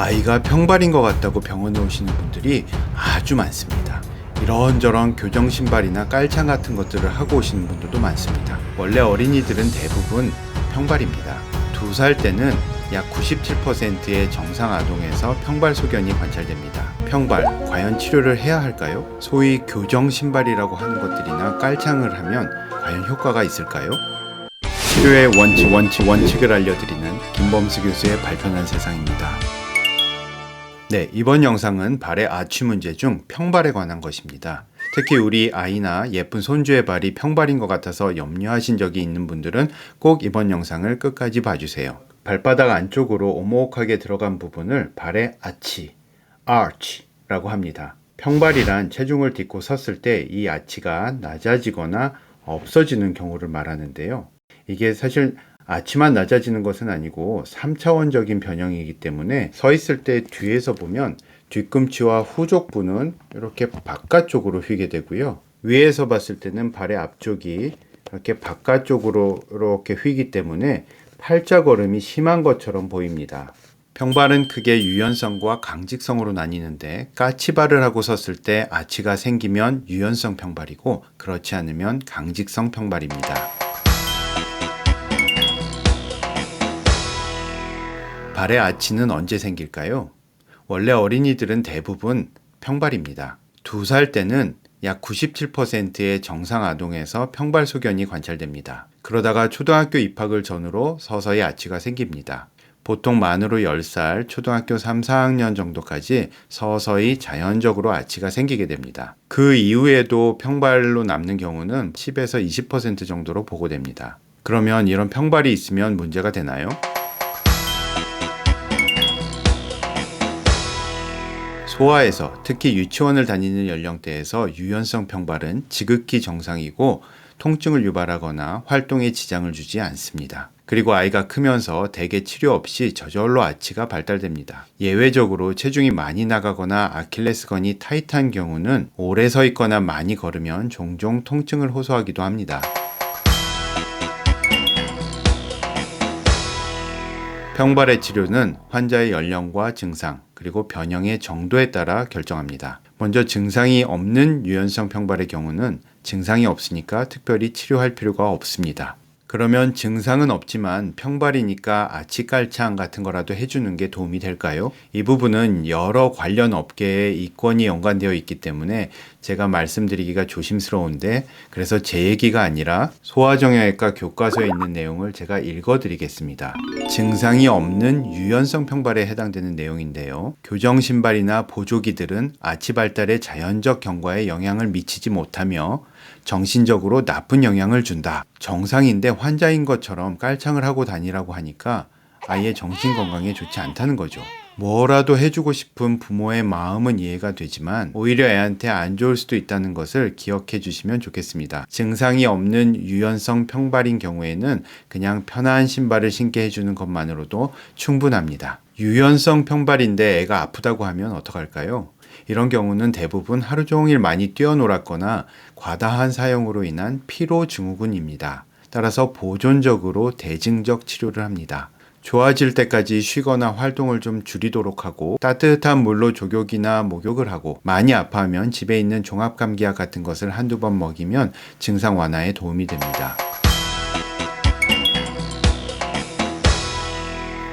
아이가 평발인 것 같다고 병원에 오시는 분들이 아주 많습니다. 이런저런 교정 신발이나 깔창 같은 것들을 하고 오시는 분들도 많습니다. 원래 어린이들은 대부분 평발입니다. 두 살 때는 약 97%의 정상 아동에서 평발 소견이 관찰됩니다. 평발, 과연 치료를 해야 할까요? 소위 교정 신발이라고 하는 것들이나 깔창을 하면 과연 효과가 있을까요? 치료의 원칙, 원칙, 원칙을 알려드리는 김범수 교수의 발편한 세상입니다. 네, 이번 영상은 발의 아치 문제 중 평발에 관한 것입니다. 특히 우리 아이나 예쁜 손주의 발이 평발인 것 같아서 염려하신 적이 있는 분들은 꼭 이번 영상을 끝까지 봐주세요. 발바닥 안쪽으로 오목하게 들어간 부분을 발의 아치, arch라고 합니다. 평발이란 체중을 딛고 섰을 때 이 아치가 낮아지거나 없어지는 경우를 말하는데요. 이게 사실 아치만 낮아지는 것은 아니고 3차원적인 변형이기 때문에 서 있을 때 뒤에서 보면 뒤꿈치와 후족부는 이렇게 바깥쪽으로 휘게 되고요. 위에서 봤을 때는 발의 앞쪽이 이렇게 바깥쪽으로 이렇게 휘기 때문에 팔자 걸음이 심한 것처럼 보입니다. 평발은 크게 유연성과 강직성으로 나뉘는데 까치발을 하고 섰을 때 아치가 생기면 유연성 평발이고 그렇지 않으면 강직성 평발입니다. 발의 아치는 언제 생길까요? 원래 어린이들은 대부분 평발입니다. 두 살 때는 약 97%의 정상 아동에서 평발 소견이 관찰됩니다. 그러다가 초등학교 입학을 전후로 서서히 아치가 생깁니다. 보통 만으로 10살, 초등학교 3, 4학년 정도까지 서서히 자연적으로 아치가 생기게 됩니다. 그 이후에도 평발로 남는 경우는 10에서 20% 정도로 보고됩니다. 그러면 이런 평발이 있으면 문제가 되나요? 소아에서 특히 유치원을 다니는 연령대에서 유연성 평발은 지극히 정상이고 통증을 유발하거나 활동에 지장을 주지 않습니다. 그리고 아이가 크면서 대개 치료 없이 저절로 아치가 발달됩니다. 예외적으로 체중이 많이 나가거나 아킬레스건이 타이트한 경우는 오래 서 있거나 많이 걸으면 종종 통증을 호소하기도 합니다. 평발의 치료는 환자의 연령과 증상, 그리고 변형의 정도에 따라 결정합니다. 먼저 증상이 없는 유연성 평발의 경우는 증상이 없으니까 특별히 치료할 필요가 없습니다. 그러면 증상은 없지만 평발이니까 아치깔창 같은 거라도 해주는 게 도움이 될까요? 이 부분은 여러 관련 업계에 이권이 연관되어 있기 때문에 제가 말씀드리기가 조심스러운데 그래서 제 얘기가 아니라 소아정형외과 교과서에 있는 내용을 제가 읽어드리겠습니다. 증상이 없는 유연성 평발에 해당되는 내용인데요. 교정 신발이나 보조기들은 아치 발달의 자연적 경과에 영향을 미치지 못하며 정신적으로 나쁜 영향을 준다. 정상인데 환자인 것처럼 깔창을 하고 다니라고 하니까 아이의 정신 건강에 좋지 않다는 거죠. 뭐라도 해주고 싶은 부모의 마음은 이해가 되지만 오히려 애한테 안 좋을 수도 있다는 것을 기억해 주시면 좋겠습니다. 증상이 없는 유연성 평발인 경우에는 그냥 편한 신발을 신게 해주는 것만으로도 충분합니다. 유연성 평발인데 애가 아프다고 하면 어떡할까요? 이런 경우는 대부분 하루 종일 많이 뛰어놀았거나 과다한 사용으로 인한 피로 증후군입니다. 따라서 보존적으로 대증적 치료를 합니다. 좋아질 때까지 쉬거나 활동을 좀 줄이도록 하고 따뜻한 물로 조격이나 목욕을 하고 많이 아파하면 집에 있는 종합감기약 같은 것을 한두 번 먹이면 증상 완화에 도움이 됩니다.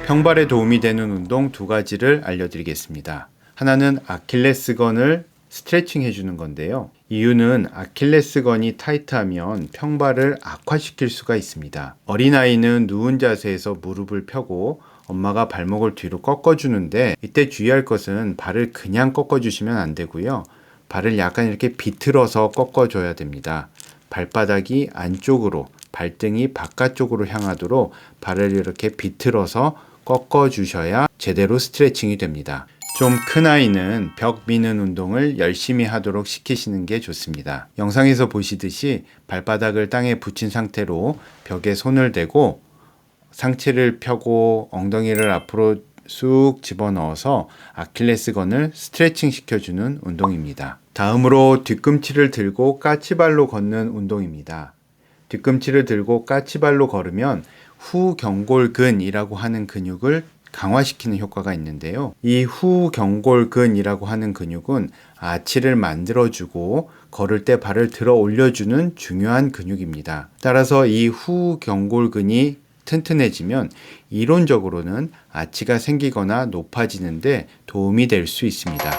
평발에 도움이 되는 운동 두 가지를 알려드리겠습니다. 하나는 아킬레스건을 스트레칭 해주는 건데요. 이유는 아킬레스건이 타이트하면 평발을 악화시킬 수가 있습니다. 어린아이는 누운 자세에서 무릎을 펴고 엄마가 발목을 뒤로 꺾어주는데 이때 주의할 것은 발을 그냥 꺾어주시면 안 되고요. 발을 약간 이렇게 비틀어서 꺾어줘야 됩니다. 발바닥이 안쪽으로, 발등이 바깥쪽으로 향하도록 발을 이렇게 비틀어서 꺾어주셔야 제대로 스트레칭이 됩니다. 좀 큰 아이는 벽 미는 운동을 열심히 하도록 시키시는 게 좋습니다. 영상에서 보시듯이 발바닥을 땅에 붙인 상태로 벽에 손을 대고 상체를 펴고 엉덩이를 앞으로 쑥 집어넣어서 아킬레스건을 스트레칭 시켜주는 운동입니다. 다음으로 뒤꿈치를 들고 까치발로 걷는 운동입니다. 뒤꿈치를 들고 까치발로 걸으면 후경골근이라고 하는 근육을 강화시키는 효과가 있는데요. 이 후경골근이라고 하는 근육은 아치를 만들어주고 걸을 때 발을 들어 올려주는 중요한 근육입니다. 따라서 이 후경골근이 튼튼해지면 이론적으로는 아치가 생기거나 높아지는데 도움이 될 수 있습니다.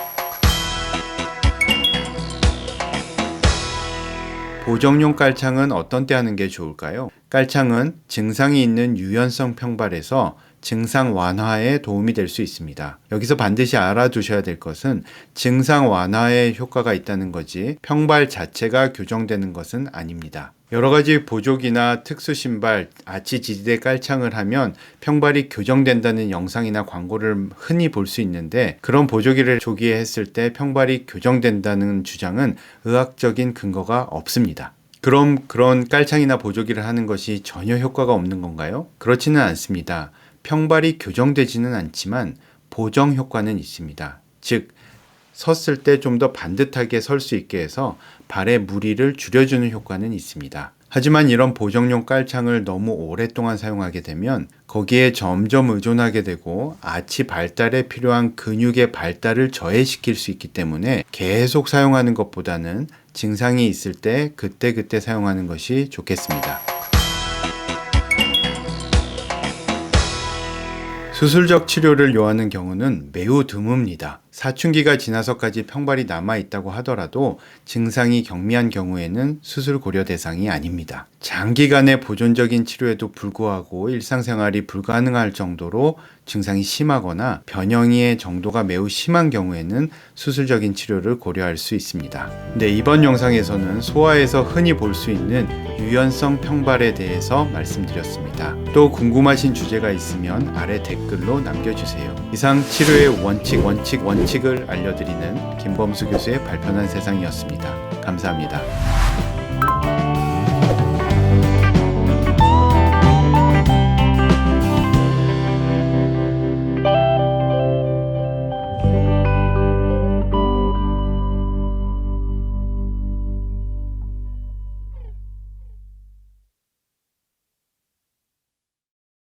보정용 깔창은 어떤 때 하는 게 좋을까요? 깔창은 증상이 있는 유연성 평발에서 증상 완화에 도움이 될 수 있습니다. 여기서 반드시 알아두셔야 될 것은 증상 완화에 효과가 있다는 거지 평발 자체가 교정되는 것은 아닙니다. 여러 가지 보조기나 특수 신발, 아치 지지대 깔창을 하면 평발이 교정된다는 영상이나 광고를 흔히 볼 수 있는데 그런 보조기를 조기에 했을 때 평발이 교정된다는 주장은 의학적인 근거가 없습니다. 그럼 그런 깔창이나 보조기를 하는 것이 전혀 효과가 없는 건가요? 그렇지는 않습니다. 평발이 교정되지는 않지만 보정 효과는 있습니다. 즉, 섰을 때 좀 더 반듯하게 설 수 있게 해서 발의 무리를 줄여주는 효과는 있습니다. 하지만 이런 보정용 깔창을 너무 오랫동안 사용하게 되면 거기에 점점 의존하게 되고 아치 발달에 필요한 근육의 발달을 저해시킬 수 있기 때문에 계속 사용하는 것보다는 증상이 있을 때 그때그때 사용하는 것이 좋겠습니다. 수술적 치료를 요하는 경우는 매우 드뭅니다. 사춘기가 지나서까지 평발이 남아 있다고 하더라도 증상이 경미한 경우에는 수술 고려 대상이 아닙니다. 장기간의 보존적인 치료에도 불구하고 일상생활이 불가능할 정도로 증상이 심하거나 변형의 정도가 매우 심한 경우에는 수술적인 치료를 고려할 수 있습니다. 네, 이번 영상에서는 소아에서 흔히 볼 수 있는 유연성 평발에 대해서 말씀드렸습니다. 또 궁금하신 주제가 있으면 아래 댓글로 남겨주세요. 이상 치료의 원칙, 원칙, 원칙 을 알려드리는 김범수 교수의 발편한 세상이었습니다. 감사합니다.